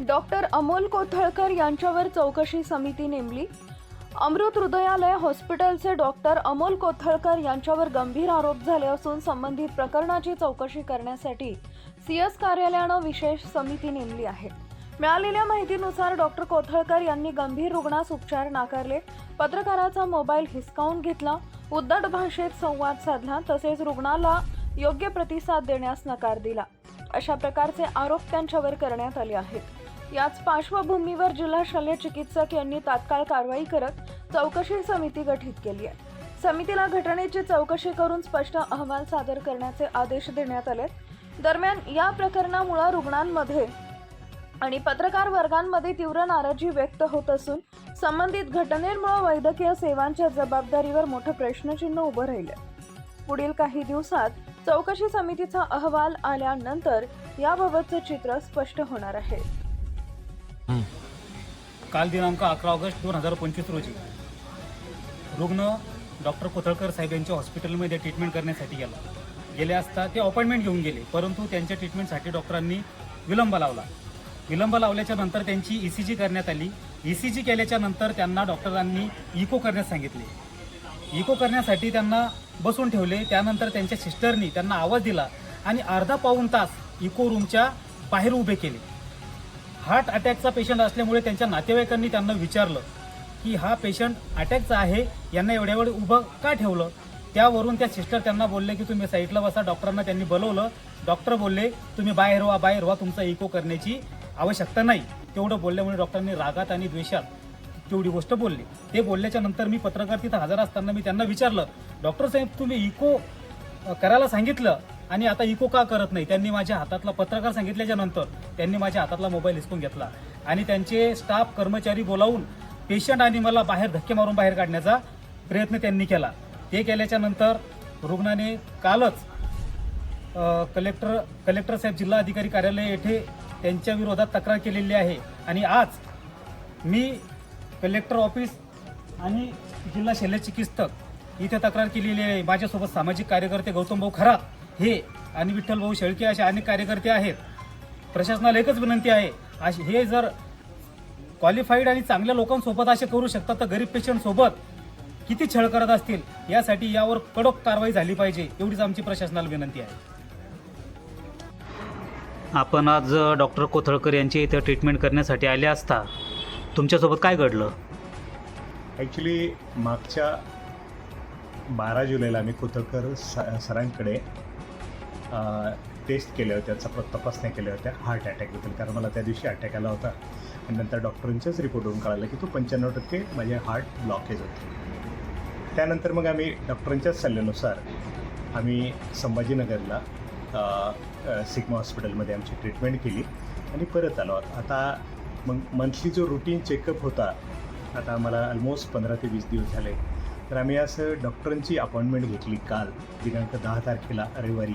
Doctor Amol कोथळकर यांच्यावर चौकशी समिती नेमली. अमृत हृदयालय हॉस्पिटलचे डॉक्टर अमोल कोथळकर यांच्यावर गंभीर आरोप झाले असून संबंधित प्रकरणाची चौकशी करण्यासाठी सी एस कार्यालयानं विशेष समिती नेमली आहे. मिळालेल्या माहितीनुसार डॉक्टर कोथळकर यांनी गंभीर रुग्णास उपचार नाकारले. पत्रकाराचा मोबाईल हिसकावून घेतला. उद्धट भाषेत संवाद साधला. तसेच रुग्णाला योग्य प्रतिसाद देण्यास नकार दिला. अशा प्रकारचे आरोप त्यांच्यावर करण्यात आले आहेत. याच पार्श्वभूमीवर जिल्हा शल्य चिकित्सक यांनी तात्काळ कारवाई करत चौकशी समिती गठीत केली आहे. समितीला घटनेची चौकशी करून स्पष्ट अहवाल सादर करण्याचे आदेश देण्यात आले दरम्यान या प्रकरणामुळे रुग्णांमध्ये आणि पत्रकार वर्गांमध्ये तीव्र नाराजी व्यक्त होत असून संबंधित घटनेमुळे वैद्यकीय सेवांच्या जबाबदारीवर मोठं प्रश्नचिन्ह उभं राहिलं पुढील काही दिवसात चौकशी समितीचा अहवाल आल्यानंतर याबाबतचे चित्र स्पष्ट होणार आहे. काल दिनांक अकरा ऑगस्ट दोन हजार पंचवीस रोजी रुग्ण डॉक्टर कोथळकर साहेब यांच्या हॉस्पिटलमध्ये ट्रीटमेंट करण्यासाठी गेला. गेले असता ते अपॉइंटमेंट घेऊन गेले परंतु त्यांच्या ट्रीटमेंटसाठी डॉक्टरांनी विलंब लावला. विलंब लावल्याच्या नंतर त्यांची ई सी जी करण्यात आली. ई सी जी केल्याच्यानंतर त्यांना डॉक्टरांनी इको करण्यास सांगितले. इको करण्यासाठी त्यांना बसून ठेवले. त्यानंतर त्यांच्या सिस्टरनी त्यांना आवाज दिला आणि अर्धा पाऊण तास इको रूमच्या बाहेर उभे केले. हार्ट अटॅकचा पेशंट असल्यामुळे त्यांच्या नातेवाईकांनी त्यांना विचारलं की हा पेशंट अटॅकचा आहे यांना एवढ्या वेळ उभं का ठेवलं? त्यावरून त्या सिस्टर त्यांना बोलले की तुम्ही साईडला बसा डॉक्टरांना त्यांनी बोलवलं. डॉक्टर बोलले तुम्ही बाहेर व्हा बाहेर व्हा तुमचा इको करण्याची आवश्यकता नाही. तेवढं बोलल्यामुळे डॉक्टरांनी रागात आणि द्वेषात तेवढी गोष्ट बोलली. ते बोलल्याच्या नंतर मी पत्रकार तिथं हजर असताना मी त्यांना विचारलं डॉक्टर साहेब तुम्ही इको करायला सांगितलं आणि आता इको का करत नाही? त्यांनी माझ्या हातातला पत्रकार सांगितल्याच्या नंतर त्यांनी माझ्या हातातला मोबाईल हिसकून घेतला. आणि त्यांचे स्टाफ कर्मचारी बोलावून पेशंट आणि मला बाहेर धक्के मारून बाहेर काढण्याचा प्रयत्न त्यांनी केला. ते केल्याच्यानंतर रुग्णाने कालच कलेक्टर कलेक्टर साहेब जिल्हा अधिकारी कार्यालय येथे त्यांच्या विरोधात तक्रार केलेली आहे. आणि आज मी कलेक्टर ऑफिस आणि जिल्हा शल्य चिकित्सक इथे तक्रार केलेली आहे. माझ्यासोबत सामाजिक कार्यकर्ते गौतम भाऊ खरात हे आणि विठ्ठल भाऊ शेळके असे अनेक कार्यकर्ते आहेत. प्रशासनाला एकच विनंती आहे अशी हे जर क्वालिफाईड आणि चांगल्या लोकांसोबत असे करू शकतात तर गरीब पेशंट सोबत किती छळ करत असतील यासाठी यावर कडक कारवाई झाली पाहिजे एवढीच आमची प्रशासनाला विनंती आहे. आपण आज डॉक्टर कोथळकर यांची इथे ट्रीटमेंट करण्यासाठी आले असता तुमच्यासोबत काय घडलं? ॲक्च्युली मागच्या बारा जुलैला आम्ही कोथळकर स सरांकडे टेस्ट केल्या होत्या चप तपासण्या केल्या होत्या हार्ट अटॅकबद्दल कारण मला त्या दिवशी अटॅक आला होता. आणि नंतर डॉक्टरांच्याच रिपोर्टवरून कळालं की तो पंच्याण्णव टक्के माझे हार्ट ब्लॉकेज होते. त्यानंतर मग आम्ही डॉक्टरांच्याच सल्ल्यानुसार आम्ही संभाजीनगरला सिग्मा हॉस्पिटलमध्ये आमची ट्रीटमेंट केली आणि परत आलो. आता मग मंथली जो रुटीन चेकअप होता आता आम्हाला ऑलमोस्ट पंधरा ते वीस दिवस झाले. तर आम्ही असं डॉक्टरांची अपॉइंटमेंट घेतली काल दिनांक दहा तारखेला रविवारी.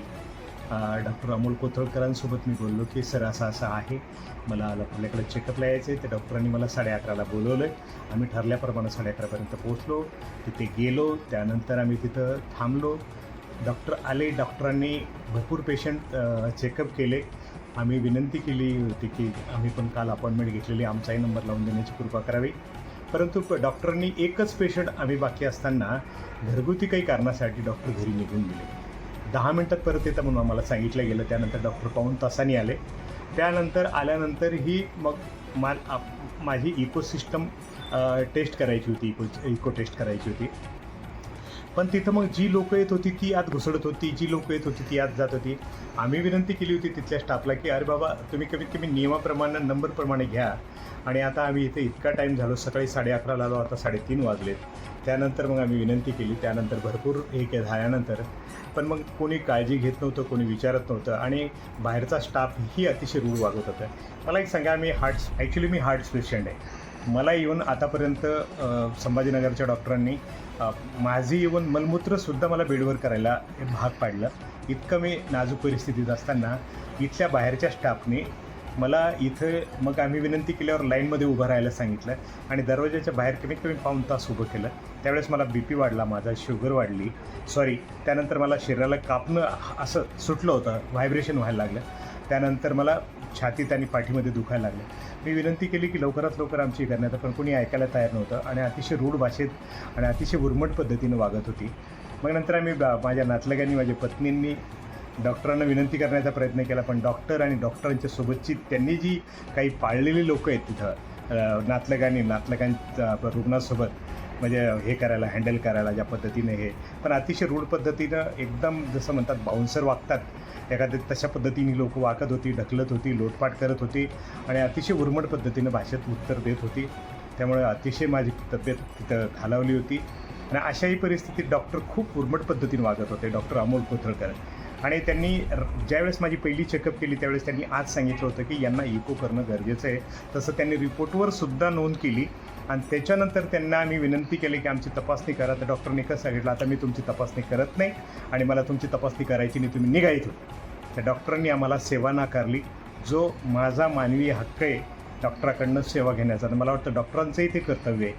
डॉक्टर अमोल कोथळकरांसोबत मी बोललो की सर असं असं आहे. मला आपल्याकडे चेकअपला यायचं आहे तर डॉक्टरांनी मला साडे अकराला बोलवलं. आहे आम्ही ठरल्याप्रमाणे साडे अकरापर्यंत पोहोचलो. तिथे गेलो. त्यानंतर आम्ही तिथं थांबलो. डॉक्टर आले. डॉक्टरांनी भरपूर पेशंट चेकअप केले. आम्ही विनंती केली होती की आम्ही पण काल अपॉइंटमेंट घेतलेली. आमचाही नंबर लावून देण्याची कृपा करावी. परंतु प- डॉक्टरांनी एकच पेशंट आम्ही बाकी असताना घरगुती काही कारणासाठी डॉक्टर घरी निघून दिले दहा मिनटात परत येतं म्हणून आम्हाला सांगितलं गेलं. त्यानंतर डॉक्टर पाहून तासाने आले. त्यानंतर आल्यानंतर ही मग मा आप- माझी इकोसिस्टम टेस्ट करायची होती इको इको टेस्ट करायची होती. पण तिथं मग जी लोकं येत होती ती आत घुसडत होती. जी लोकं येत होती ती आत जात होती. आम्ही विनंती केली होती तिथल्या स्टाफला की अरे बाबा तुम्ही कमीत कमी नियमाप्रमाणे नंबरप्रमाणे घ्या. आणि आता आम्ही इथे इतका टाईम झालो सकाळी साडे अकराला आलो आता साडेतीन वाजलेत. त्यानंतर मग आम्ही विनंती केली. त्यानंतर भरपूर हे के झाल्यानंतर पण मग कोणी काळजी घेत नव्हतं कोणी विचारत नव्हतं आणि बाहेरचा स्टाफही अतिशय रूढ वागत होता. मला एक सांगा मी हार्ट ॲक्च्युली मी हार्ट पेशंट आहे. मला येऊन आतापर्यंत संभाजीनगरच्या डॉक्टरांनी माझी येऊन मलमूत्रसुद्धा मला बेडवर करायला हे भाग पाडलं. इतकं मी नाजूक परिस्थितीत असताना इथल्या बाहेरच्या स्टाफने मला इथं मग आम्ही विनंती केल्यावर लाईनमध्ये उभं राहायला सांगितलं आणि दरवाजाच्या बाहेर कमीत कमी पाऊण तास उभं केलं. त्यावेळेस मला बी पी वाढला माझा शुगर वाढली. सॉरी त्यानंतर मला शरीराला कापणं असं सुटलं होतं व्हायब्रेशन व्हायला लागलं. त्यानंतर मला छातीत आणि पाठीमध्ये दुखायला लागलं. मी विनंती केली की लवकरात लवकर आमची करण्यात पण कोणी ऐकायला तयार नव्हतं आणि अतिशय रूढ भाषेत आणि अतिशय उर्मट पद्धतीनं वागत होती. मग नंतर आम्ही माझ्या नातलगांनी माझ्या पत्नींनी डॉक्टरांना विनंती करण्याचा प्रयत्न केला पण डॉक्टर आणि डॉक्टरांच्या सोबतची त्यांनी जी काही पाळलेली लोक आहेत तिथं नातलगांनी नातलगांच्या रुग्णासोबत म्हणजे हे करायला हँडल करायला ज्या पद्धतीने हे पण अतिशय रूढ पद्धतीनं एकदम जसं म्हणतात बाउन्सर वागतात. एखाद्या तशा पद्धतीने लोक वागत होती ढकलत होती लोटपाट करत होती आणि अतिशय उर्मट पद्धतीनं भाषेत उत्तर देत होती. त्यामुळे अतिशय माझी तब्येत तिथं खालावली होती. आणि अशाही परिस्थितीत डॉक्टर खूप उर्मट पद्धतीने वागत होते. डॉक्टर अमोल कोथळकर. आणि त्यांनी र- ज्यावेळेस माझी पहिली चेकअप केली त्यावेळेस त्यांनी आज सांगितलं होतं की यांना इको करणं गरजेचं आहे. तसं त्यांनी रिपोर्टवर सुद्धा नोंद केली. आणि त्याच्यानंतर त्यांना आम्ही विनंती केली की आमची तपासणी करा. तर डॉक्टरने कसं सांगितलं आता मी तुमची तपासणी करत नाही आणि मला तुमची तपासणी करायची नाही तुम्ही निघायचं. त्या डॉक्टरांनी आम्हाला सेवा नाकारली. जो माझा मानवी हक्क आहे डॉक्टराकडनं सेवा घेण्याचा. आणि मला वाटतं डॉक्टरांचंही ते कर्तव्य आहे.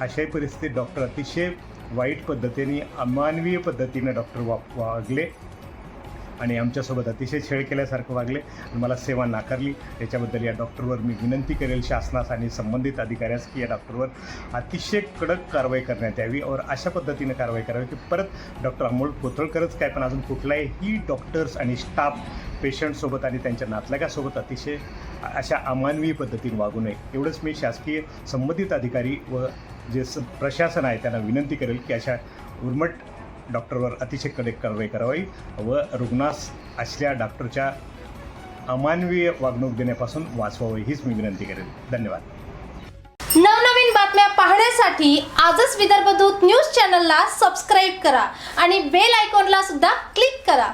अशाही परिस्थितीत डॉक्टर अतिशय वाईट पद्धतीने अमानवीय पद्धतीने डॉक्टर वाग वागले. आणि आमच्यासोबत अतिशय छेड केल्यासारखं वागले आणि मला सेवा नाकारली. याच्याबद्दल या डॉक्टरवर मी विनंती करेल शासनास आणि संबंधित अधिकाऱ्यास की या डॉक्टरवर अतिशय कडक कारवाई करण्यात यावी और अशा पद्धतीनं कारवाई करावी की परत डॉक्टर अमोल कोथळकरच काय पण अजून कुठलाही डॉक्टर्स आणि स्टाफ पेशंटसोबत आणि त्यांच्या नातलगासोबत अतिशय अशा अमानवीय पद्धतीने वागू नये. एवढंच मी शासकीय संबंधित अधिकारी व जे स प्रशासन आहे त्यांना विनंती करेल की अशा उर्मट डॉक्टरवर अतिशय कडक कारवाई करावी व रुग्णास असल्या डॉक्टरच्या अमानवीय वागणूक देण्यापासून वाचवावी हीच मी विनंती करेल धन्यवाद. नवनवीन बातम्या पाहण्यासाठी आजच विदर्भ दूत न्यूज चॅनलला सबस्क्राईब करा आणि बेल आयकॉनला सुद्धा क्लिक करा.